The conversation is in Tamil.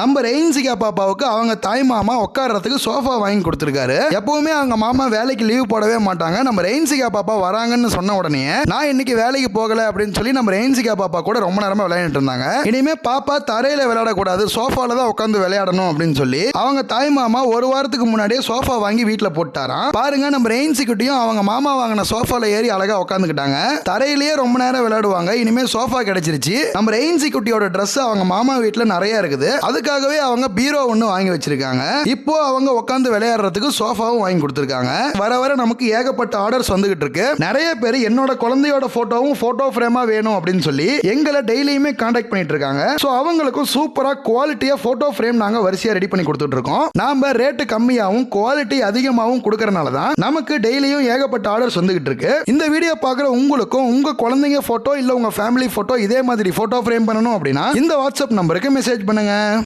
நம்ம ரெயின்சிகா பாப்பாவுக்கு அவங்க தாய் மாமா உட்காடுறதுக்கு சோஃபா வாங்கி கொடுத்துருக்காரு. எப்பவுமே அவங்க மாமா வேலைக்கு லீவ் போடவே மாட்டாங்க. நம்ம ரெயின்சிகா பாப்பா வராங்கன்னு சொன்ன உடனே நான் இன்னைக்கு வேலைக்கு போகல அப்படின்னு சொல்லி நம்ம ரெயின்சிகா பாப்பா கூட ரொம்ப நேரமா விளையாடிட்டு இருந்தாங்க. இனிமே பாப்பா தரையில விளையாடக்கூடாது சோஃபால தான் உட்காந்து விளையாடணும் அப்படின்னு சொல்லி அவங்க தாய் மாமா ஒரு வாரத்துக்கு முன்னாடியே சோஃபா வாங்கி வீட்டில் போட்டாராம். பாருங்க நம்ம ரெயின்சிக்கிட்டையும் குட்டியும் அவங்க மாமா வாங்கின சோஃபால ஏறி அழகா உட்காந்துக்கிட்டாங்க தரையிலேயே ரொம்ப நேரம் விளையாடுவாங்க. இனிமே சோஃபா கிடைச்சிருச்சு. நம்ம ரெயின்சிக்குட்டியோட குட்டியோட அவங்க மாமா வீட்டில் நிறைய இருக்குது. அதுக்காகவே அவங்க பீரோ ஒன்று வாங்கி வச்சிருக்காங்க. இப்போ அவங்க உட்காந்து விளையாடுறதுக்கு சோஃபாவும் வாங்கி கொடுத்துருக்காங்க. வர வர நமக்கு ஏகப்பட்ட ஆர்டர்ஸ் வந்துகிட்டு இருக்கு. நிறைய பேர் என்னோட குழந்தையோட போட்டோவும் போட்டோ ஃப்ரேமா வேணும் அப்படின்னு சொல்லி எங்களை டெய்லியுமே கான்டாக்ட் பண்ணிட்டு இருக்காங்க. ஸோ அவங்களுக்கும் சூப்பராக குவாலிட்டியாக போட்டோ ஃப்ரேம் நாங்கள் வரிசையாக ரெடி பண்ணி கொடுத்துட்டு இருக்கோம். நாம ரேட்டு கம்மியாகவும் குவாலிட்டி அதிகமாகவும் கொடுக்கறனால தான் நமக்கு டெய்லியும் ஏகப்பட்ட ஆர்டர்ஸ் வந்துகிட்டு இருக்கு. இந்த வீடியோ பார்க்குற உங்களுக்கும் உங்க குழந்தைங்க போட்டோ இல்லை உங்க ஃபேமிலி போட்டோ இதே மாதிரி போட்டோ ஃப்ரேம் பண்ணணும் அப்படின்னா இந்த வாட்ஸ்அப் நம்பருக்கு மெசேஜ் பண்ணுங்க.